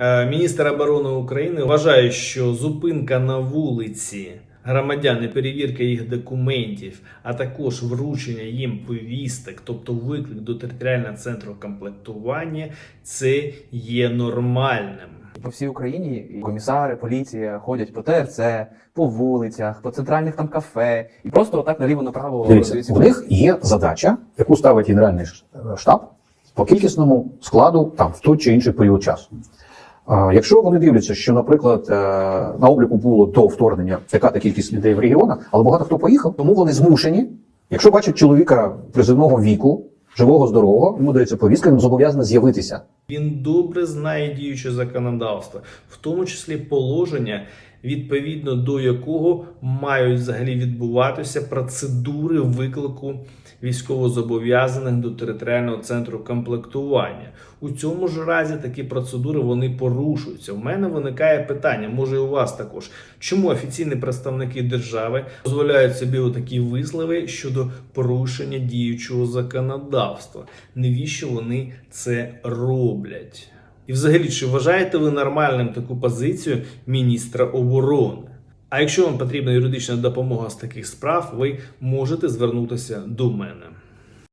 Е, Міністр оборони України вважає, що зупинка на вулиці громадян і перевірка їх документів, а також вручення їм повісток, тобто виклик до територіального центру комплектування, це є нормальним. По всій Україні комісари, поліція ходять по ТРЦ, по вулицях, по центральних там кафе і просто отак наліво направо Дивіться, у них є задача, яку ставить генеральний штаб по кількісному складу там в той чи інший період часу. Якщо вони дивляться, що, наприклад, е, на обліку було до вторгнення така-та кількість людей в регіонах, але багато хто поїхав, тому вони змушені, якщо бачать чоловіка призивного віку, живого, здорового, йому дається повістка, він зобов'язаний з'явитися. Він добре знає діюче законодавство, в тому числі положення, відповідно до якого мають взагалі відбуватися процедури виклику військовозобов'язаних до територіального центру комплектування. У цьому ж разі такі процедури вони порушуються. У мене виникає питання, може і у вас також, чому офіційні представники держави дозволяють собі такі вислови щодо порушення діючого законодавства? Навіщо вони це роблять? І взагалі, чи вважаєте ви нормальним таку позицію міністра оборони? А якщо вам потрібна юридична допомога з таких справ, ви можете звернутися до мене.